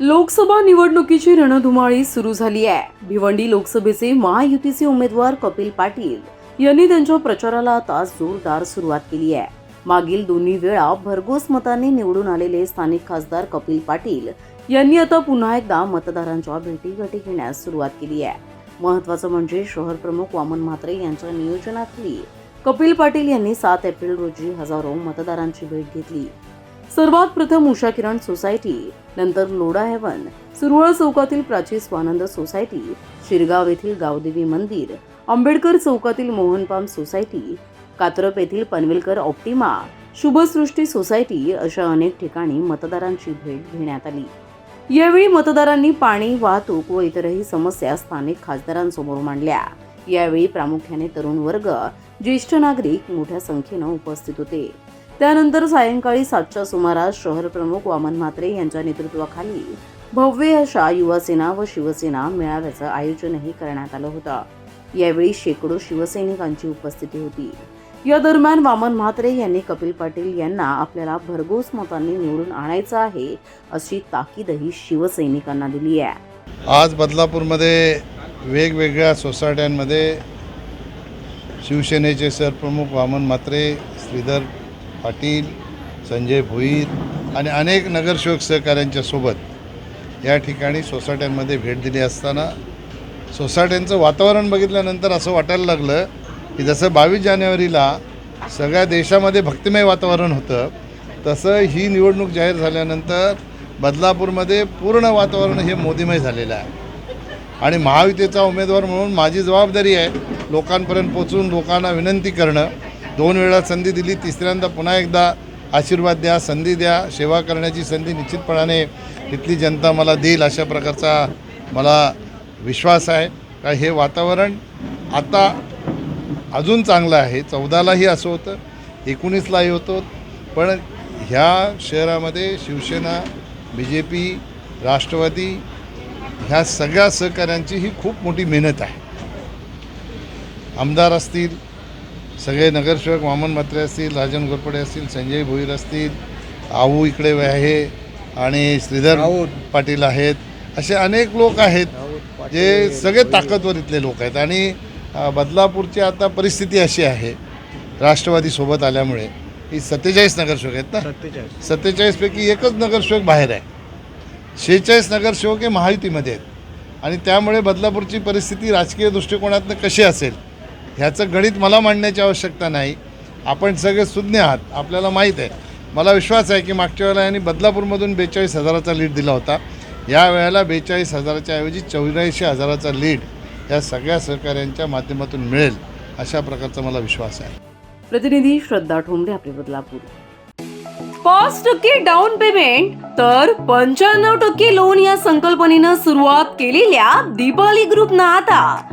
लोकसभा निवडणुकीची रणधुमाळी सुरू झाली आहे. भिवंडी लोकसभेचे महायुतीचे उमेदवार कपिल पाटील यांनी त्यांच्या प्रचाराला आता जोरदार सुरुवात केली आहे. मागील दोन्ही वेळा भरघोस मताने निवडून आलेले स्थानिक खासदार कपिल पाटील यांनी आता पुन्हा एकदा मतदारांच्या भेटीगाठी घेण्यास सुरुवात केली आहे. महत्वाचं म्हणजे शहर प्रमुख वामन म्हात्रे यांच्या नियोजनाखाली कपिल पाटील यांनी सात एप्रिल रोजी हजारो मतदारांची भेट घेतली. सर्वात प्रथम उषा किरण सोसायटी नंतर लोडा हेवन सुरवळ चौकातील प्राची स्वानंद सोसायटी शिरगाव येथील गावदेवी मंदिर आंबेडकर चौकातील मोहनपाम सोसायटी कात्रप येथील पनवेलकर ऑप्टिमा शुभसृष्टी सोसायटी अशा अनेक ठिकाणी मतदारांची भेट घेण्यात आली. यावेळी मतदारांनी पाणी वाहतूक व इतरही समस्या स्थानिक खासदारांसमोर मांडल्या. यावेळी प्रामुख्याने तरुण वर्ग ज्येष्ठ नागरिक मोठ्या संख्येनं उपस्थित होते. त्यानंतर सायंकाळी सातच्या सुमारास शहर प्रमुख वामन म्हात्रे यांच्या नेतृत्वाखाली भव्य अशा युवासेना व शिवसेना मेळाव्याचं आयोजनही करण्यात आलं होतं. यावेळी शेकडो शिवसैनिकांची उपस्थिती होती. या दरम्यान वामन म्हात्रे यांनी कपिल पाटील यांना आपल्याला भरघोस मतांनी निवडून आणायचं आहे अशी ताकीदही शिवसैनिकांना दिली आहे. आज बदलापूरमध्ये वेगवेगळ्या सोसायट्यांमध्ये शिवसेनेचे सरप्रमुख वामन म्हात्रे श्रीधर पाटील संजय भुईर आणि अनेक नगरसेवक सहकाऱ्यांच्या सोबत या ठिकाणी सोसायट्यांमध्ये भेट दिली असताना सोसायट्यांचं वातावरण बघितल्यानंतर असं वाटायला लागलं की जसं बावीस जानेवारीला सगळ्या देशामध्ये भक्तिमय वातावरण होतं तसं ही निवडणूक जाहीर झाल्यानंतर बदलापूरमध्ये पूर्ण वातावरण हे मोदीमय झालेलं आहे. आणि महायुतीचा उमेदवार म्हणून माझी जबाबदारी आहे लोकांपर्यंत पोचून लोकांना विनंती करणं. दोन वेळा संधी दिली तिसऱ्यांदा पुन्हा एकदा आशीर्वाद द्या संधी द्या सेवा करण्याची संधी निश्चितपणाने इथली जनता मला देईल अशा प्रकारचा मला विश्वास आहे. का हे वातावरण आता अजून चांगलं आहे. चौदालाही असं होतं एकोणीसलाही होतं पण ह्या शहरामध्ये Shiv Sena B J P Rashtrawadi ह्या सगळ्या सहकाऱ्यांची ही खूप मोठी मेहनत आहे. आमदार असतील सगळे नगरसेवक वामन म्हात्रे असतील राजन घोरपडे असतील संजय भोईर असतील आऊ इकडे आहे आणि श्रीधर पाटील आहेत असे अनेक लोक आहेत जे सगळे ताकदवर इथले लोक आहेत. आणि बदलापूरची आता परिस्थिती अशी आहे राष्ट्रवादी सोबत आल्यामुळे. ही सत्तेचाळीस नगरसेवक आहेत ना? सत्तेचाळीस. सत्तेचाळीसपैकी एकच नगरसेवक बाहेर आहे. शेहेचाळीस नगरसेवक हे महायुतीमध्ये आहेत. आणि त्यामुळे बदलापूरची परिस्थिती राजकीय दृष्टिकोनातनं कशी असेल ह्याचं गणित मला मांडण्याची आवश्यकता नाही. आपण सगळे सुज्ञ आहात. आपल्याला माहीत आहे. मला विश्वास आहे की मागच्या वेळेला यांनी बदलापूरमधून बेचाळीस हजाराचा लीड दिला होता. या वेळेला बेचाळीस हजाराच्या ऐवजी चौऱ्याऐंशी हजाराचा लीड या सगळ्या सहकाऱ्यांच्या माध्यमातून मिळेल अशा प्रकारचा मला विश्वास आहे. प्रतिनिधी श्रद्धा ठोंबरे आपले बदलापूर. पाच टक्के डाऊन पेमेंट तर पंच्याण्णव टक्के लोन या संकल्पनेनं सुरुवात केलेल्या दीपाली ग्रुपनं आता.